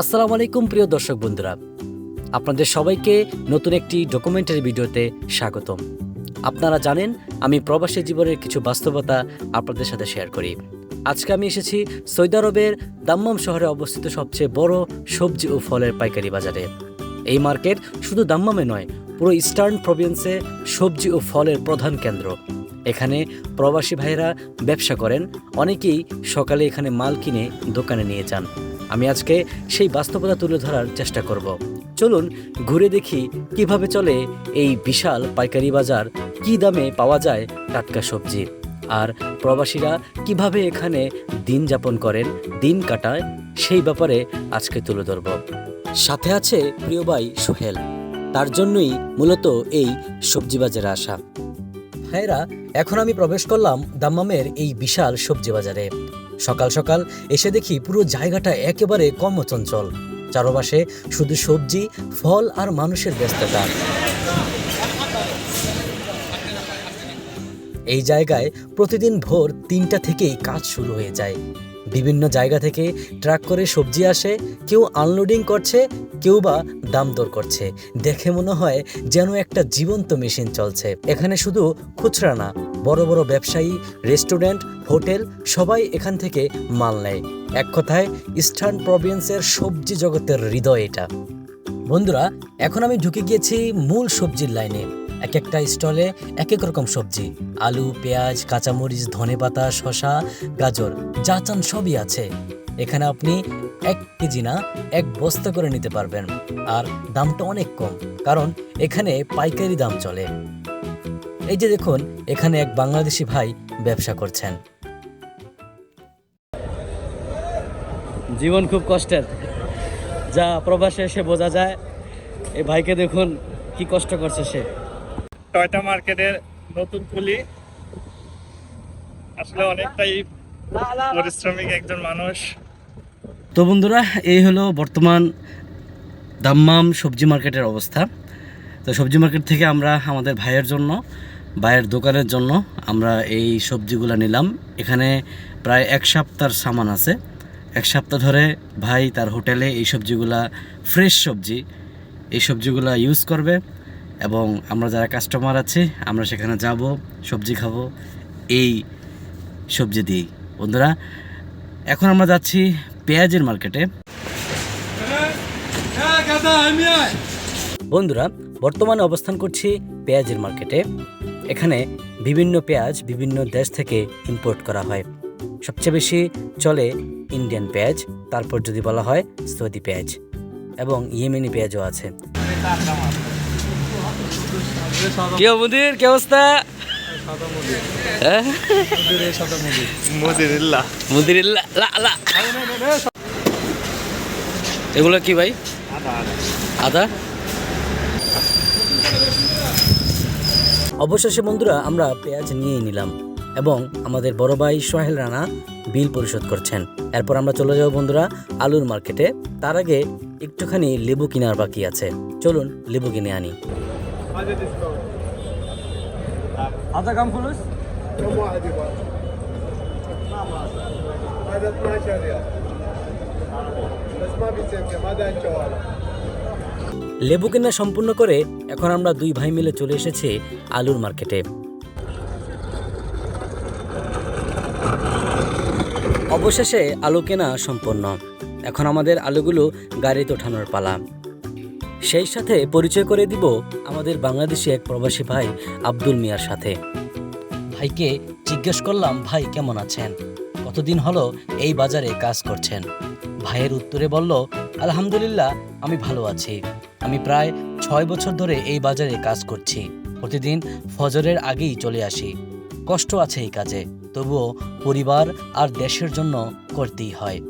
আসসালামু আলাইকুম, প্রিয় দর্শক বন্ধুরা। আপনাদের সবাইকে নতুন একটি ডকুমেন্টারি ভিডিওতে স্বাগতম। আপনারা জানেন, আমি প্রবাসী জীবনের কিছু বাস্তবতা আপনাদের সাথে শেয়ার করি। আজকে আমি এসেছি সৌদি আরবের দাম্মাম শহরে অবস্থিত সবচেয়ে বড় সবজি ও ফলের পাইকারি বাজারে। এই মার্কেট শুধু দাম্মামে নয়, পুরো ইস্টার্ন প্রভিন্সে সবজি ও ফলের প্রধান কেন্দ্র। এখানে প্রবাসী ভাইরা ব্যবসা করেন, অনেকেই সকালে এখানে মাল কিনে দোকানে নিয়ে যান। আমি আজকে সেই বাস্তবতা তুলে ধরার চেষ্টা করব। চলুন ঘুরে দেখি কীভাবে চলে এই বিশাল পাইকারি বাজার, কি দামে পাওয়া যায় টাটকা সবজি। আর প্রবাসীরা কীভাবে এখানে দিন যাপন করেন, দিন কাটায়, সেই ব্যাপারে আজকে তুলে ধরব। সাথে আছে প্রিয় ভাই সোহেল। তার জন্যই মূলত এই সবজি বাজারে আসা। ভাইরা, এখন আমি প্রবেশ করলাম দাম্মামের এই বিশাল সবজি বাজারে। সকাল সকাল এসে দেখি পুরো জায়গাটা একেবারে কর্মচঞ্চল। চারপাশে শুধু সবজি, ফল আর মানুষের ব্যস্ততা। এই জায়গায় প্রতিদিন ভোর তিনটা থেকেই কাজ শুরু হয়ে যায়। বিভিন্ন জায়গা থেকে ট্রাক করে সবজি আসে, কেউ আনলোডিং করছে, কেউ বা দাম দর করছে। দেখে মনে হয় যেন একটা জীবন্ত মেশিন চলছে। এখানে শুধু খুচরা না, বড় বড় ব্যবসায়ী, রেস্টুরেন্ট, হোটেল সবাই এখান থেকে মাল নেয়। এক কথায়, ইস্টার্ন প্রভিন্সের সবজি জগতের হৃদয় এটা। বন্ধুরা, এখন আমি ঢুকে গিয়েছি মূল সবজির লাইনে। এক একটা স্টলে এক এক রকম সবজি। আলু, পেঁয়াজ, কাঁচামরিচ ধনেপাতা শসা, গাজর, যা চান সবই আছে। এখানে আপনি এক কেজি না, এক বস্তা করে নিতে পারবেন। আর দামটা অনেক কম, কারণ এখানে পাইকারি দাম চলে। এই যে দেখুন, এখানে এক বাংলাদেশি ভাই ব্যবসা করছেন। জীবন খুব কষ্টের। যা প্রবাসে এসে বোঝা যায়। এই ভাইকে দেখুন, কি কষ্ট করছে সে। টয়টা মার্কেটের নতুন কুলি আসলে অনেকটাই পরিশ্রমিক একজন মানুষ। তো বন্ধুরা, এই হলো বর্তমান দাম্মাম সবজি মার্কেটের অবস্থা। তো সবজি মার্কেট থেকে আমরা আমাদের ভাইয়ের জন্য, ভাইয়ের দোকানের জন্য আমরা এই সবজিগুলো নিলাম। এখানে প্রায় এক সপ্তাহের সামান আছে। এক সপ্তাহ ধরে ভাই তার হোটেলে এই সবজিগুলা, ফ্রেশ সবজি, এই সবজিগুলা ইউজ করবে। এবং আমরা যারা কাস্টমার আছি, আমরা সেখানে যাব, সবজি খাব, এই সবজি দিয়েই। বন্ধুরা, এখন আমরা যাচ্ছি পেঁয়াজের মার্কেটে বন্ধুরা, বর্তমানে অবস্থান করছি পেঁয়াজের মার্কেটে এখানে বিভিন্ন পেঁয়াজ বিভিন্ন দেশ থেকে ইম্পোর্ট করা হয়। সবচেয়ে বেশি চলে ইন্ডিয়ান পেঁয়াজ, তারপর যদি বলা হয় সৌদি পেঁয়াজ এবং ইয়েমেনি পেঁয়াজও আছে। কি মুদির কি অবস্থা? হ্যাঁ? এগুলো কি ভাই? আদা? অবশেষে বন্ধুরা আমরা পেঁয়াজ নিয়েই নিলাম এবং আমাদের বড় ভাই সোহেল রানা বিল পরিশোধ করছেন। এরপর আমরা চলে যাব বন্ধুরা আলুর মার্কেটে। তার আগে একটুখানি লেবু কেনার বাকি আছে। চলুন লেবু কিনে আনি। আধা কাম ফুলুস كم واحد يبغى؟ هذا 12 ريال بس ما بيسكر ما داعي الجوال লেবু কেনা সম্পূর্ণ করে এখন আমরা দুই ভাই মিলে চলে এসেছি আলুর মার্কেটে অবশেষে আলু কেনা সম্পন্ন এখন আমাদের আলুগুলো গাড়িতে ওঠানোর পালা সেই সাথে পরিচয় করে দিব আমাদের বাংলাদেশি এক প্রবাসী ভাই আব্দুল মিয়ার সাথে। ভাইকে জিজ্ঞেস করলাম, ভাই, কেমন আছেন? কতদিন হলো এই বাজারে কাজ করছেন? ভাইয়ের উত্তরে বলল, আলহামদুলিল্লাহ, আমি ভালো আছি। আমি প্রায় ছয় বছর ধরে এই বাজারে কাজ করছি। প্রতিদিন ফজরের আগেই চলে আসি। কষ্ট আছে এই কাজে, তবুও পরিবার আর দেশের জন্য করতেই হয়।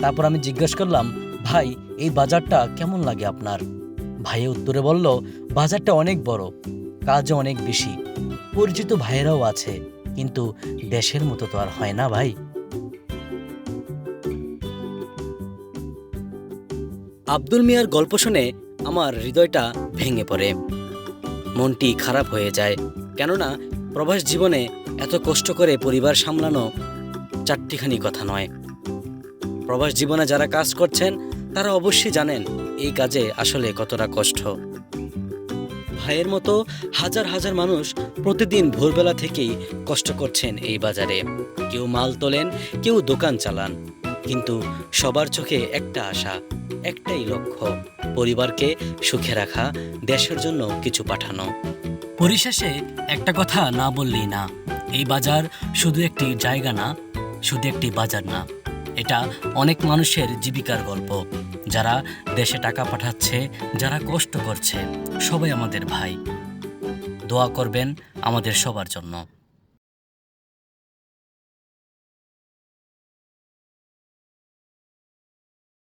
তারপর আমি জিজ্ঞেস করলাম ভাই, এই বাজারটা কেমন লাগে আপনার? ভাইয়ের উত্তরে বলল, বাজারটা অনেক বড়, কাজও অনেক বেশি। পরিচিত ভাইয়েরাও আছে, কিন্তু দেশের মতো তো আর হয় না ভাই। আব্দুল মিয়ার গল্প শুনে আমার হৃদয়টা ভেঙে পড়ে। মনটি খারাপ হয়ে যায়, কেননা প্রবাস জীবনে এত কষ্ট করে পরিবার সামলানো চারটিখানি কথা নয়। প্রবাস জীবনে যারা কাজ করছেন তারা অবশ্যই জানেন এই কাজে আসলে কতটা কষ্ট। ভাইয়ের মতো হাজার হাজার মানুষ প্রতিদিন ভোরবেলা থেকেই কষ্ট করছেন এই বাজারে। কেউ মাল তোলেন, কেউ দোকান চালান। কিন্তু সবার চোখে একটা আশা, একটাই লক্ষ্য, পরিবারকে সুখে রাখা, দেশের জন্য কিছু পাঠানো। পরিশেষে একটা কথা না বললেই না, এই বাজার শুধু একটি জায়গা না, শুধু একটি বাজার না। এটা অনেক মানুষের জীবিকার গল্প। যারা দেশে টাকা পাঠাচ্ছে, যারা কষ্ট করছে, সবাই আমাদের ভাই। দোয়া করবেন আমাদের সবার জন্য।